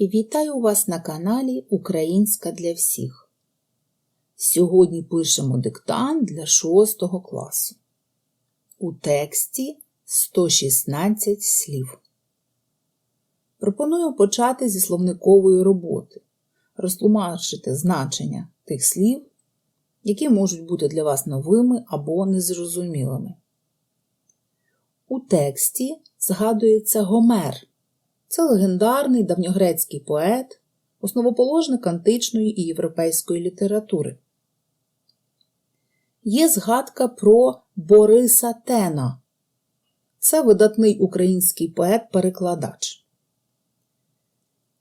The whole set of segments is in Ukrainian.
і вітаю вас на каналі Українська для всіх. Сьогодні пишемо диктант для 6 класу. У тексті 116 слів. Пропоную почати зі словникової роботи, розтлумачити значення тих слів, які можуть бути для вас новими або незрозумілими. У тексті згадується Гомер. Це легендарний давньогрецький поет, основоположник античної і європейської літератури. Є згадка про Бориса Тена. Це видатний український поет-перекладач.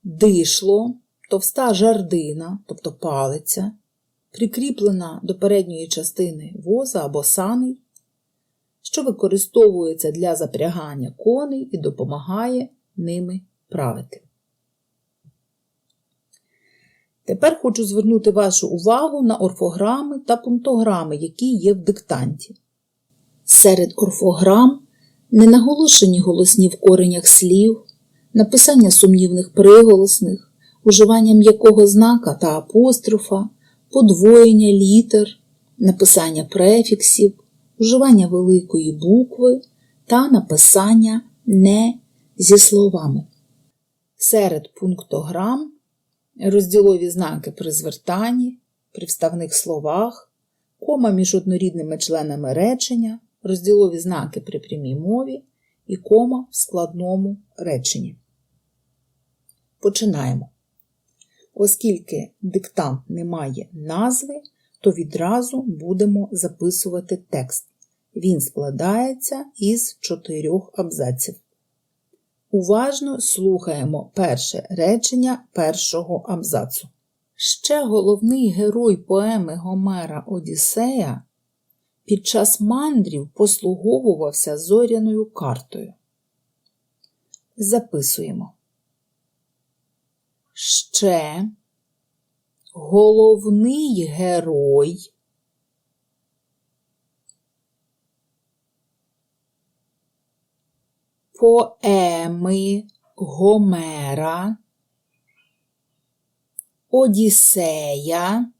Дишло, товста жардина, тобто палиця, прикріплена до передньої частини воза або саней, що використовується для запрягання коней і допомагає ними правити. Тепер хочу звернути вашу увагу на орфограми та пунктограми, які є в диктанті. Серед орфограм ненаголошені голосні в коренях слів, написання сумнівних приголосних, уживання м'якого знака та апострофа, подвоєння літер, написання префіксів, уживання великої букви та написання не зі словами. Серед пунктограм розділові знаки при звертанні, при вставних словах, кома між однорідними членами речення, розділові знаки при прямій мові і кома в складному реченні. Починаємо. Оскільки диктант не має назви, то відразу будемо записувати текст. Він складається із чотирьох абзаців. Уважно слухаємо перше речення першого абзацу. Ще головний герой поеми Гомера Одіссея під час мандрів послуговувався зоряною картою. Записуємо. Ще головний герой поеми Гомера, Одіссея,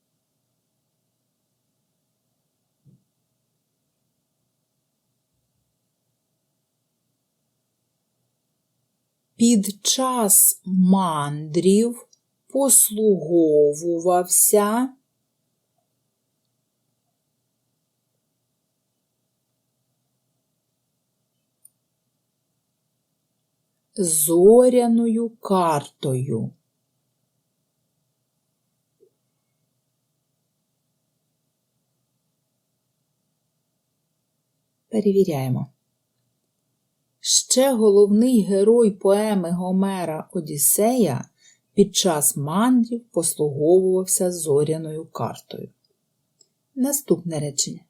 під час мандрів послуговувався зоряною картою. Перевіряємо. Ще головний герой поеми Гомера Одіссея під час мандрів послуговувався зоряною картою. Наступне речення.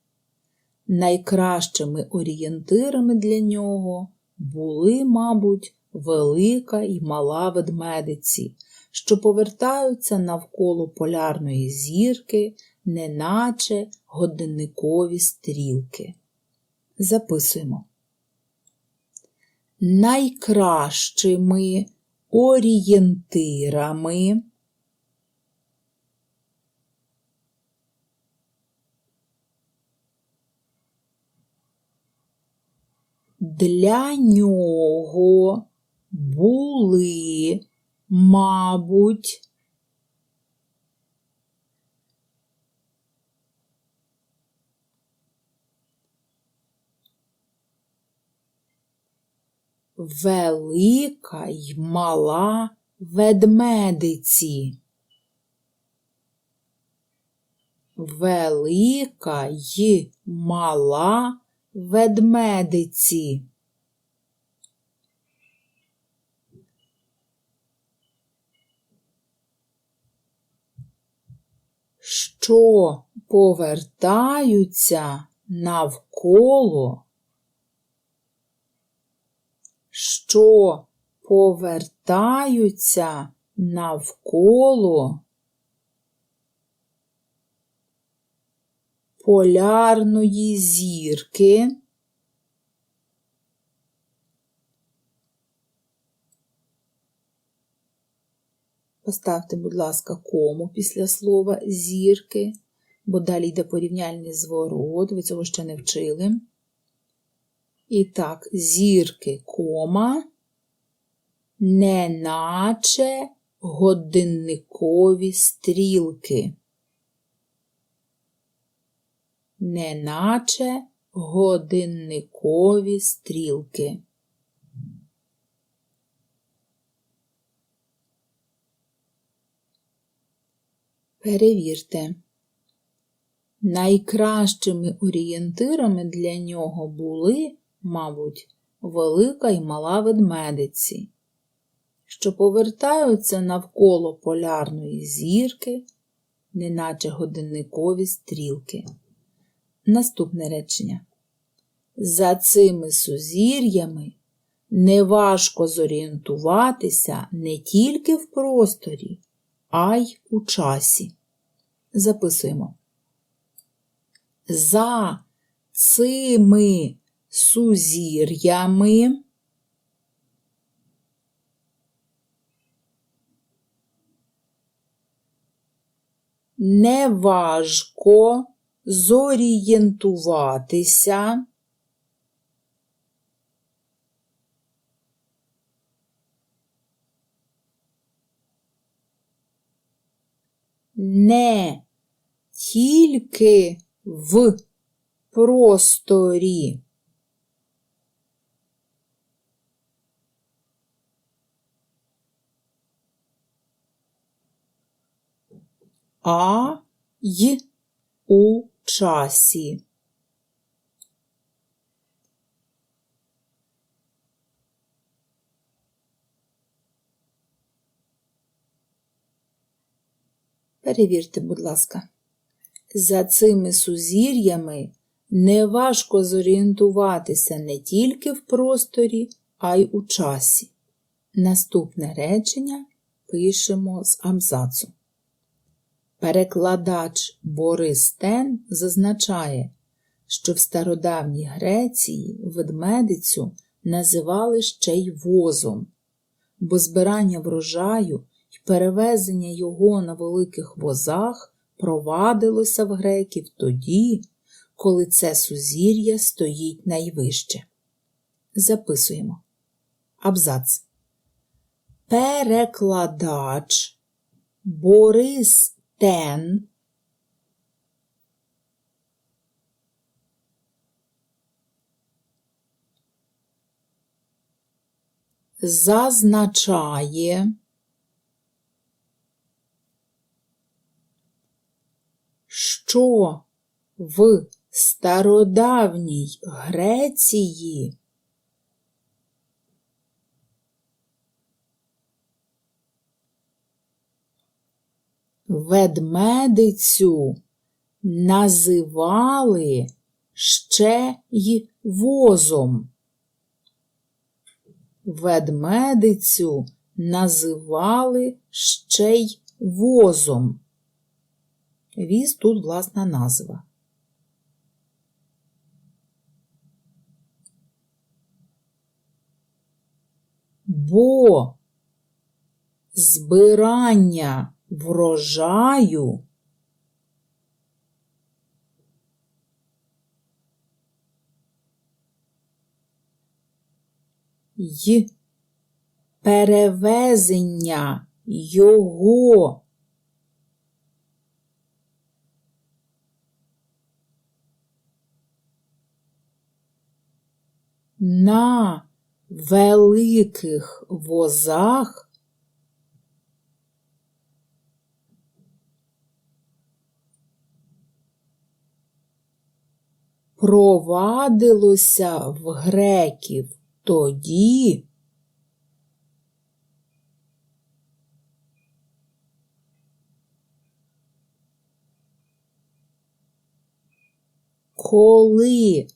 Найкращими орієнтирами для нього були, мабуть, велика і мала ведмедиці, що повертаються навколо полярної зірки, неначе годинникові стрілки. Записуємо. Найкращими орієнтирами для нього були, мабуть, велика й мала ведмедиці. Велика й мала ведмедиці. Що повертаються навколо, що повертаються навколо полярної зірки. Поставте, будь ласка, кому після слова зірки, бо далі йде порівняльний зворот, ви цього ще не вчили. І так, зірки, кома, неначе годинникові стрілки. Неначе годинникові стрілки. Перевірте. Найкращими орієнтирами для нього були, мабуть, велика і мала ведмедиці, що повертаються навколо полярної зірки, неначе годинникові стрілки. Наступне речення. За цими сузір'ями неважко зорієнтуватися не тільки в просторі, а й у часі. Записуємо. За цими сузір'ями неважко зорієнтуватися не тільки в просторі. А й у часі. Перевірте, будь ласка. За цими сузір'ями неважко зорієнтуватися не тільки в просторі, а й у часі. Наступне речення пишемо з абзацу. Перекладач Борис Тен зазначає, що в стародавній Греції ведмедицю називали ще й возом, бо збирання врожаю перевезення його на великих возах провадилося в греків тоді, коли це сузір'я стоїть найвище. Записуємо. Абзац. Перекладач Борис Тен зазначає, що в стародавній Греції ведмедицю називали ще й возом. Ведмедицю називали ще й возом. Віз тут власна назва. Бо збирання врожаю й перевезення його на великих возах провадилося в греків. Тоді, коли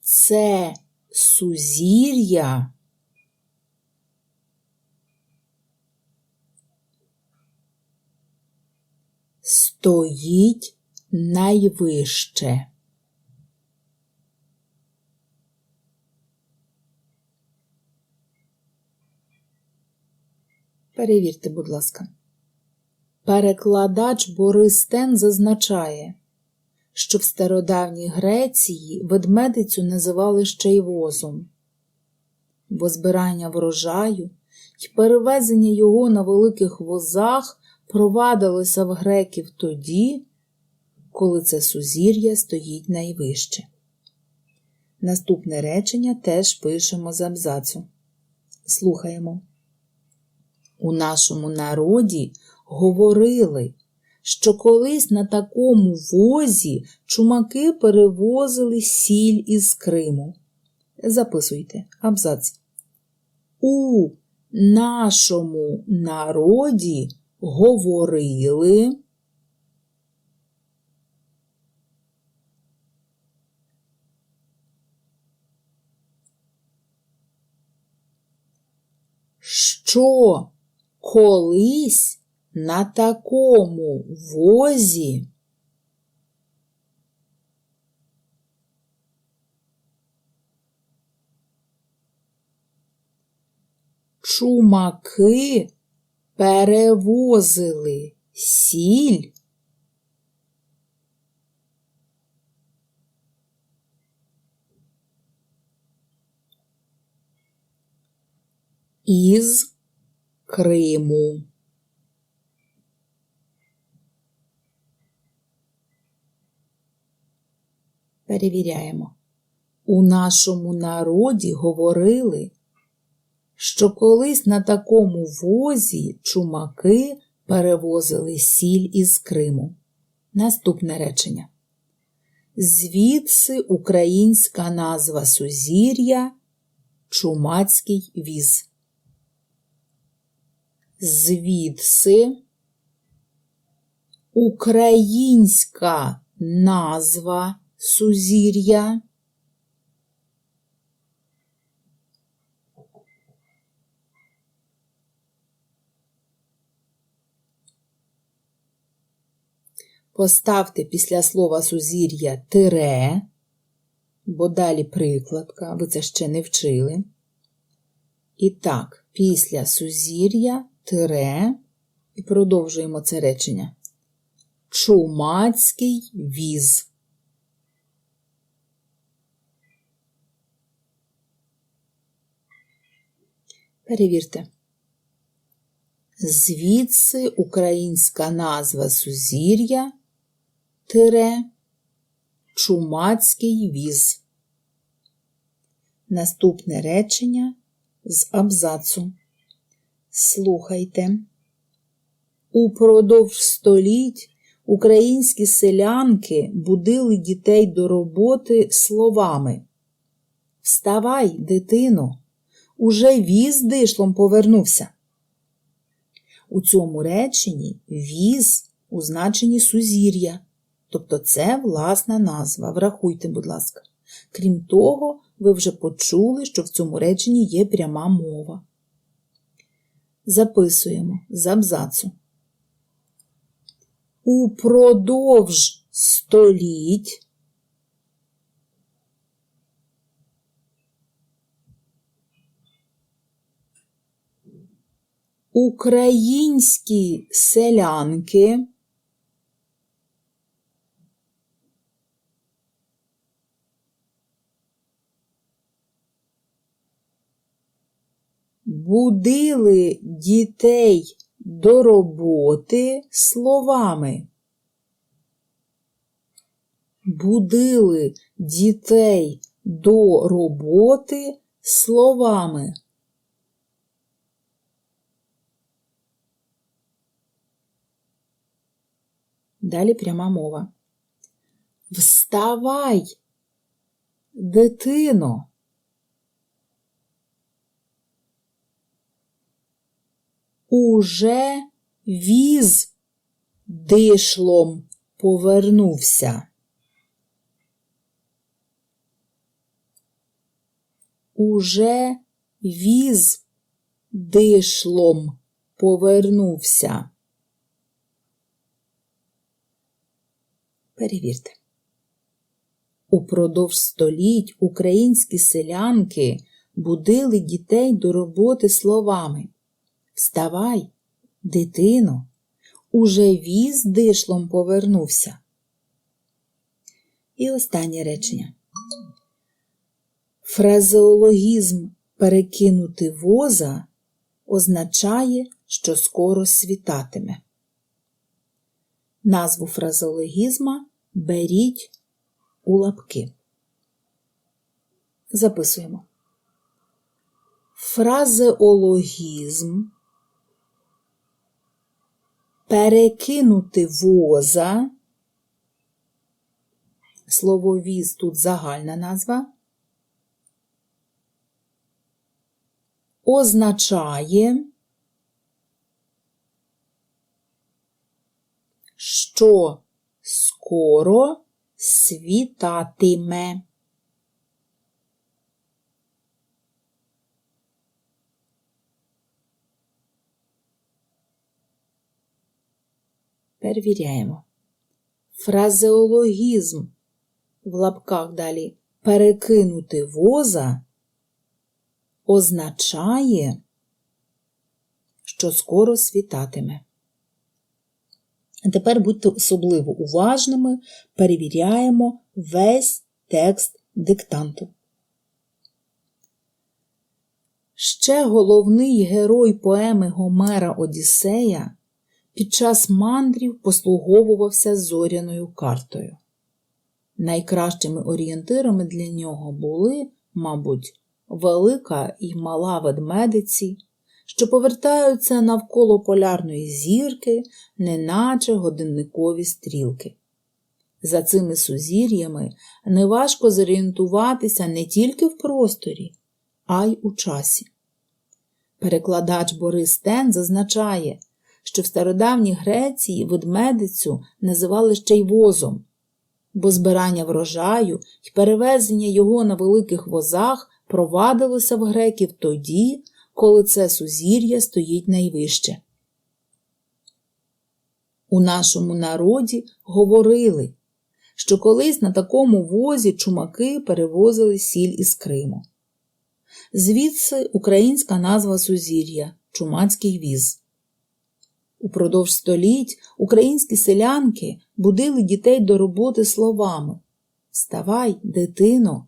це сузір'я стоїть найвище. Перевірте, будь ласка. Перекладач Борис Тен зазначає, що в стародавній Греції ведмедицю називали ще й возом, бо збирання врожаю і перевезення його на великих возах провадилося в греків тоді, коли це сузір'я стоїть найвище. Наступне речення теж пишемо з абзацу. Слухаємо. У нашому народі говорили, що колись на такому возі чумаки перевозили сіль із Криму. Записуйте абзац. У нашому народі говорили. Що колись на такому возі чумаки перевозили сіль із Криму. Перевіряємо. У нашому народі говорили, що колись на такому возі чумаки перевозили сіль із Криму. Наступне речення. Звідси українська назва Сузір'я Чумацький віз. Звідси українська назва Сузір'я Поставте після слова сузір'я тире, бо далі прикладка, ви це ще не вчили. І так, після сузір'я тире, і продовжуємо це речення. Чумацький віз. Перевірте. Звідси українська назва сузір'я тире Чумацький віз. Наступне речення з абзацу. Слухайте. Упродовж століть українські селянки будили дітей до роботи словами Вставай, дитино, уже віз дишлом повернувся. У цьому реченні віз у значенні сузір'я, тобто це власна назва. Врахуйте, будь ласка. Крім того, ви вже почули, що в цьому реченні є пряма мова. Записуємо з абзацу. Упродовж століть українські селянки будили дітей до роботи словами. Будили дітей до роботи словами. Далі пряма мова. Вставай, дитино. Уже віз дишлом повернувся. Уже віз дишлом повернувся. Перевірте. Упродовж століть українські селянки будили дітей до роботи словами Вставай, дитино, Уже віз дишлом повернувся. І останнє речення. Фразеологізм перекинути воза означає, що скоро світатиме. Назву фразеологізма беріть у лапки. Записуємо. Фразеологізм перекинути воза. Слово віз тут загальна назва. Означає, що скоро світатиме. Перевіряємо. Фразеологізм в лапках далі перекинути воза означає, що скоро світатиме. Тепер будьте особливо уважними, перевіряємо весь текст диктанту. Ще головний герой поеми Гомера Одіссея під час мандрів послуговувався зоряною картою. Найкращими орієнтирами для нього були, мабуть, велика і мала ведмедиці, що повертаються навколо полярної зірки, неначе годинникові стрілки. За цими сузір'ями неважко зорієнтуватися не тільки в просторі, а й у часі. Перекладач Борис Тен зазначає, що в стародавній Греції ведмедицю називали ще й возом, бо збирання врожаю і перевезення його на великих возах провадилося в греків тоді, коли це сузір'я стоїть найвище. У нашому народі говорили, що колись на такому возі чумаки перевозили сіль із Криму. Звідси українська назва сузір'я чумацький віз. Упродовж століть українські селянки будили дітей до роботи словами Вставай, дитино,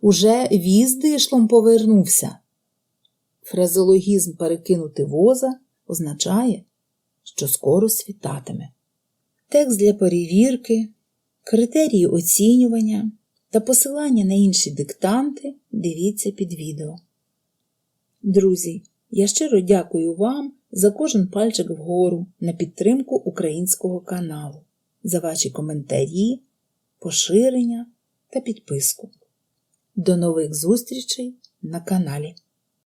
уже віз дишлом повернувся. Фразеологізм перекинути воза означає, що скоро світатиме. Текст для перевірки, критерії оцінювання та посилання на інші диктанти дивіться під відео. Друзі, я щиро дякую вам за кожен пальчик вгору на підтримку українського каналу, за ваші коментарі, поширення та підписку. До нових зустрічей на каналі!